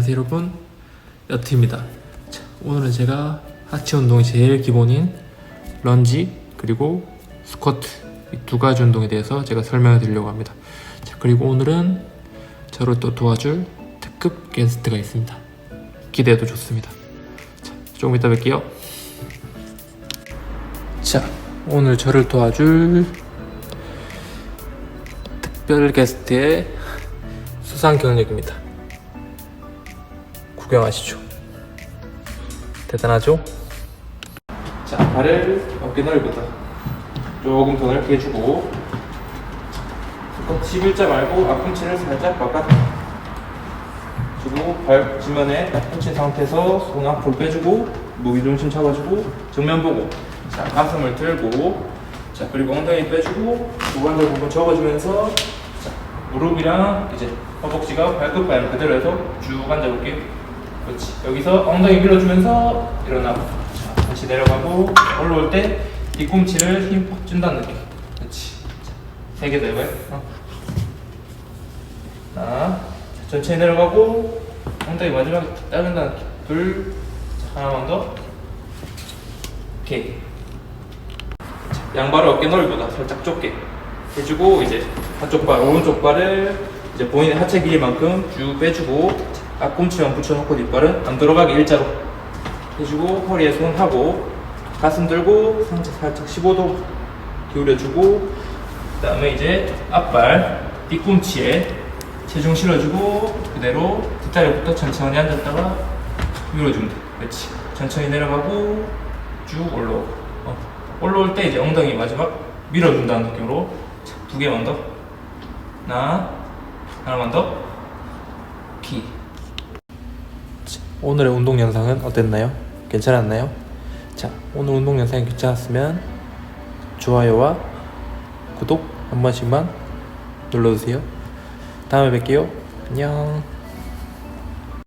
안녕하세요 여러분. 여트입니다. 자, 오늘은 제가 하체 운동의 제일 기본인 런지 그리고 스쿼트 이 두 가지 운동에 대해서 제가 설명해 드리려고 합니다. 자, 그리고 오늘은 저를 또 도와줄 특급 게스트가 있습니다. 기대해도 좋습니다. 자, 조금 이따 뵐게요. 자 오늘 저를 도와줄 특별 게스트의 수상 경력입니다 구경하시죠. 대단하죠? 자, 발을 어깨 넓이보다 조금 더 넓게 해주고 첫 11자 말고 앞꿈치를 살짝 바깥 주고 발 지면에 앞꿈치 상태에서 손 앞으로 빼주고 무기 중심 잡아주고 정면 보고 자 가슴을 들고 자 그리고 엉덩이 빼주고 무관절 부분 접어주면서 자 무릎이랑 이제 허벅지가 발끝 방향 그대로 해서 쭉 앉아볼게요 그렇지. 여기서 엉덩이 밀어주면서 일어나고. 자, 다시 내려가고 올라올 때 뒤꿈치를 힘 팍 준다는 느낌. 그렇지. 세개더 해봐요. 어. 하나. 자, 천천히 내려가고 엉덩이 마지막에 탁 따른다는 느낌. 둘. 자, 하나만 더. 오케이. 자, 양발을 어깨 넓이보다 살짝 좁게 해주고 이제 한쪽 발 오른쪽 발을 이제 본인의 하체 길이만큼 쭉 빼주고 앞꿈치만 붙여놓고 뒷발은 안 들어가게 일자로 해주고 허리에 손 하고 가슴 들고 상체 살짝 15도 기울여주고 그 다음에 이제 앞발 뒤꿈치에 체중 실어주고 그대로 뒷다리부터 천천히 앉았다가 돼 그렇지 천천히 내려가고 쭉 올라오고 어. 올라올 때 이제 엉덩이 마지막 밀어준다는 느낌으로 자, 두 개만 더 하나 하나만 더 키. 오늘의 운동 영상은 어땠나요? 괜찮았나요? 자, 오늘 운동 영상이 괜찮았으면 좋아요와 구독 한 번씩만 눌러주세요. 다음에 뵐게요. 안녕.